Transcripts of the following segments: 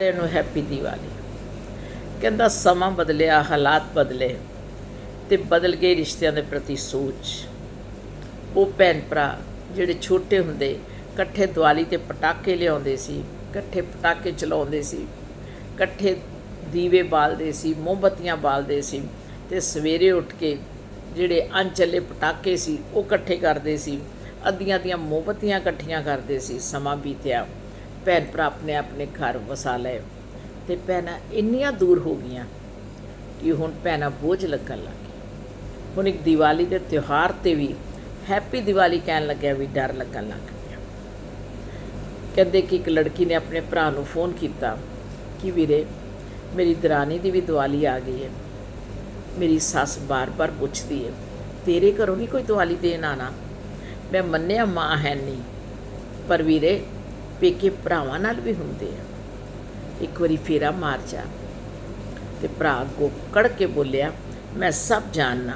ਨੂੰ ਹੈਪੀ ਦੀਵਾਲੀ। ਕਹਿੰਦਾ ਸਮਾਂ ਬਦਲਿਆ, ਹਾਲਾਤ ਬਦਲੇ ਤੇ ਬਦਲ ਗਏ ਰਿਸ਼ਤਿਆਂ ਦੇ ਪ੍ਰਤੀ ਸੋਚ। ਉਹ ਭੈਣ ਭਰਾ ਜਿਹੜੇ ਛੋਟੇ ਹੁੰਦੇ, ਇਕੱਠੇ ਦੀਵਾਲੀ ਤੇ ਪਟਾਕੇ ਲਿਆਉਂਦੇ ਸੀ, ਇਕੱਠੇ ਪਟਾਕੇ ਚਲਾਉਂਦੇ ਸੀ, ਇਕੱਠੇ ਦੀਵੇ ਬਾਲਦੇ ਸੀ, ਮੋਮਬੱਤੀਆਂ ਬਾਲਦੇ ਸੀ ਤੇ ਸਵੇਰੇ ਉੱਠ ਕੇ ਜਿਹੜੇ ਅਣਚੱਲੇ ਪਟਾਕੇ ਸੀ, ਉਹ ਇਕੱਠੇ ਕਰਦੇ ਸੀ ਅੱਧੀਆਂ ਦੀਆਂ ਮੋਮਬੱਤੀਆਂ ਇਕੱਠੀਆਂ ਕਰਦੇ ਸੀ, ਸਮਾਂ ਬੀਤਿਆ। ਭੈਣ ਭਰਾ ਆਪਣੇ ਆਪਣੇ ਘਰ ਵਸਾ ਲਏ ਤੇ ਭੈਣਾਂ ਇੰਨੀਆਂ ਦੂਰ ਹੋ ਗਈਆਂ ਕਿ ਹੁਣ ਭੈਣਾਂ ਬੋਝ ਲੱਗਣ ਲੱਗ ਗਈ ਹੁਣ ਇੱਕ ਦੀਵਾਲੀ ਦੇ ਤਿਉਹਾਰ ਤੇ ਵੀ ਹੈਪੀ ਦੀਵਾਲੀ ਕਹਿਣ ਲੱਗਿਆ ਵੀ ਡਰ ਲੱਗਣ ਲੱਗ ਪਿਆ। ਕਹਿੰਦੇ ਕਿ ਇੱਕ ਲੜਕੀ ਨੇ ਆਪਣੇ ਭਰਾ ਨੂੰ ਫੋਨ ਕੀਤਾ ਕਿ ਵੀਰੇ, ਮੇਰੀ ਦਰਾਨੀ ਦੀ ਵੀ ਦੀਵਾਲੀ ਆ ਗਈ ਹੈ। ਮੇਰੀ ਸੱਸ ਬਾਰ-ਬਾਰ ਪੁੱਛਦੀ ਹੈ, ਤੇਰੇ ਘਰੋਂ ਨਹੀਂ ਕੋਈ ਦੀਵਾਲੀ ਦੇਣ ਆਣਾ ਮੈਂ ਮੰਨਿਆ ਮਾਂ ਹੈ ਨਹੀਂ। ਪਰ ਵੀਰੇ ਪੇਕੇ ਭਰਾਵਾਂ ਨਾਲ ਵੀ ਹੁੰਦੇ ਆ। ਇੱਕ ਵਾਰੀ ਫੇਰਾ ਮਾਰ ਜਾ ਤੇ ਭਰਾ ਅੱਗੋਂ ਕੜ ਕੇ ਬੋਲਿਆ, ਮੈਂ ਸਭ ਜਾਣਨਾ।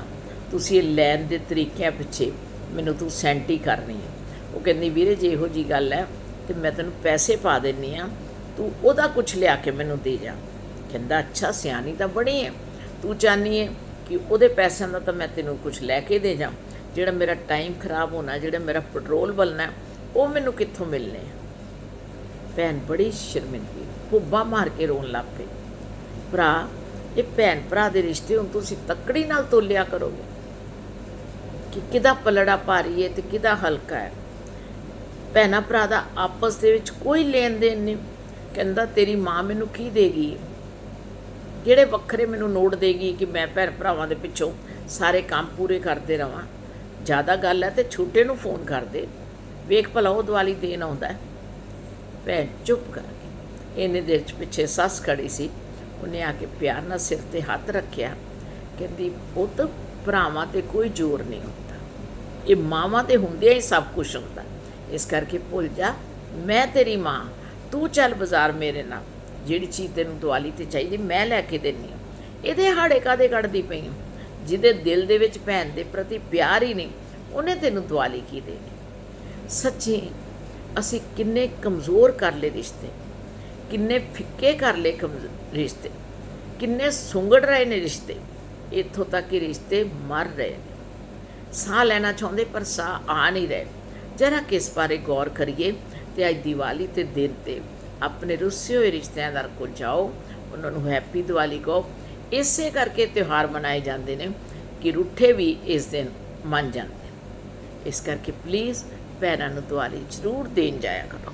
ਤੁਸੀਂ ਇਹ ਲੈਣ ਦੇ ਤਰੀਕਿਆਂ ਪਿੱਛੇ ਮੈਨੂੰ ਤੂੰ ਸੈਂਟੀ ਕਰਨੀ ਹੈ ਉਹ ਕਹਿੰਦੀ, ਵੀਰੇ, ਜੇ ਇਹੋ ਜੀ ਗੱਲ ਹੈ ਤੇ ਮੈਂ ਤੈਨੂੰ ਪੈਸੇ ਪਾ ਦਿੰਨੀ ਆ। ਤੂੰ ਉਹਦਾ ਕੁਝ ਲਿਆ ਕੇ ਮੈਨੂੰ ਦੇ ਜਾ। ਕਹਿੰਦਾ, ਅੱਛਾ, ਸਿਆਣੀ ਤਾਂ ਬਣੀ ਹੈ ਤੂੰ ਚਾਹਨੀ ਹੈ ਕਿ ਉਹਦੇ ਪੈਸਿਆਂ ਦਾ ਤਾਂ ਮੈਂ ਤੈਨੂੰ ਕੁਝ ਲੈ ਕੇ ਦੇ ਜਾ। ਜਿਹੜਾ ਮੇਰਾ ਟਾਈਮ ਖਰਾਬ ਹੋਣਾ, ਜਿਹੜਾ ਮੇਰਾ ਪੈਟਰੋਲ ਬਲਣਾ, ਉਹ ਮੈਨੂੰ ਕਿੱਥੋਂ ਮਿਲਨੇ ਆ? ਭੈਣ ਬੜੀ ਸ਼ਰਮਿੰਦੀ ਹੁੱਬਾ ਮਾਰ ਕੇ ਰੋਣ ਲੱਗ ਪਈ ਭਰਾ, ਇਹ ਭੈਣ ਭਰਾ ਦੇ ਰਿਸ਼ਤੇ ਹੁਣ ਤੁਸੀਂ ਤੱਕੜੀ ਨਾਲ ਤੋਲਿਆ ਕਰੋਗੇ। ਕਿ ਕਿਹਦਾ ਪਲੜਾ ਭਾਰੀ ਹੈ ਤੇ ਕਿਹਦਾ ਹਲਕਾ ਹੈ। ਭੈਣਾ ਭਰਾ ਦਾ ਆਪਸ ਦੇ ਵਿੱਚ ਕੋਈ ਲੈਣ ਦੇਣ ਨਹੀਂ। ਕਹਿੰਦਾ, ਤੇਰੀ ਮਾਂ ਮੈਨੂੰ ਕੀ ਦੇਗੀ? ਜਿਹੜੇ ਵੱਖਰੇ ਮੈਨੂੰ ਨੋਟ ਦੇਗੀ ਕਿ ਮੈਂ ਭੈਣ ਭਰਾਵਾਂ ਦੇ ਪਿੱਛੋਂ ਸਾਰੇ ਕੰਮ ਪੂਰੇ ਕਰਦੇ ਰਵਾਂ? ਜ਼ਿਆਦਾ ਗੱਲ ਹੈ ਤੇ ਛੋਟੇ ਨੂੰ ਫੋਨ ਕਰ ਦੇ। ਵੇਖ ਭਲਾ ਉਹ ਦੀਵਾਲੀ ਦੇਣ ਆਉਂਦਾ ਹੈ। ਭੈਣ ਚੁੱਪ ਕਰ ਗਈ। ਇਹਨੇ ਦੇਰ ਚ ਪਿੱਛੇ ਸੱਸ ਖੜੀ ਸੀ। ਉਹਨੇ ਆ ਕੇ ਪਿਆਰ ਨਾਲ ਸਿਰ ਤੇ ਹੱਥ ਰੱਖਿਆ। ਕਹਿੰਦੀ ਉਹ ਤਾਂ ਭਰਾਵਾਂ ਤੇ ਕੋਈ ਜ਼ੋਰ ਨਹੀਂ ਹੁੰਦਾ। ਇਹ ਮਾਵਾਂ ਤੇ ਹੁੰਦਿਆਂ ਹੀ ਸਭ ਕੁਝ ਹੁੰਦਾ। ਇਸ ਕਰਕੇ ਭੁੱਲ ਜਾ, ਮੈਂ ਤੇਰੀ ਮਾਂ। ਤੂੰ ਚੱਲ ਬਾਜ਼ਾਰ ਮੇਰੇ ਨਾਲ। ਜਿਹੜੀ ਚੀਜ਼ ਤੈਨੂੰ ਦੀਵਾਲੀ ਤੇ ਚਾਹੀਦੀ, ਮੈਂ ਲੈ ਕੇ ਦੇਣੀ ਆ। ਇਹਦੇ ਹਾੜੇ ਕਾਦੇ ਕੱਢਦੀ ਪਈ ਹਾਂ ਜਿਹਦੇ ਦਿਲ ਦੇ ਵਿੱਚ ਭੈਣ ਦੇ ਪ੍ਰਤੀ ਪਿਆਰ ਹੀ ਨਹੀਂ, ਉਹਨੇ ਤੈਨੂੰ ਦੀਵਾਲੀ ਕੀ ਦੇਣੀ? ਸੱਚੀ ਅਸੀਂ ਕਿੰਨੇ ਕਮਜ਼ੋਰ ਕਰ ਲਏ ਰਿਸ਼ਤੇ, ਕਿੰਨੇ ਫਿੱਕੇ ਕਰ ਲਏ ਕਮਜ਼- ਰਿਸ਼ਤੇ, ਕਿੰਨੇ ਸੁੰਗੜ ਰਹੇ ਨੇ ਰਿਸ਼ਤੇ, ਇੱਥੋਂ ਤੱਕ ਕਿ ਰਿਸ਼ਤੇ ਮਰ ਰਹੇ ਨੇ। ਸਾਹ ਲੈਣਾ ਚਾਹੁੰਦੇ ਪਰ ਸਾਹ ਆ ਨਹੀਂ ਰਹੇ। ਜਰਾ ਕਿਸ ਬਾਰੇ ਗੌਰ ਕਰੀਏ ਤੇ ਅੱਜ ਦੀਵਾਲੀ ਤੇ ਦਿਨ ਤੇ ਆਪਣੇ ਰੁੱਸੇ ਹੋਏ ਰਿਸ਼ਤੇਦਾਰ ਕੋਲ ਜਾਓ, ਉਹਨਾਂ ਨੂੰ ਹੈਪੀ ਦੀਵਾਲੀ ਕਹੋ। ਇਸੇ ਕਰਕੇ ਤਿਉਹਾਰ ਮਨਾਏ ਜਾਂਦੇ ਨੇ ਕਿ ਰੁੱਠੇ ਵੀ ਇਸ ਦਿਨ ਮੰਨ ਜਾਂਦੇ ਇਸ ਕਰਕੇ ਪਲੀਜ਼ ਭੈਣਾਂ ਨੂੰ ਦੀਵਾਲੀ ਜ਼ਰੂਰ ਦੇਣ ਜਾਇਆ ਕਰੋ।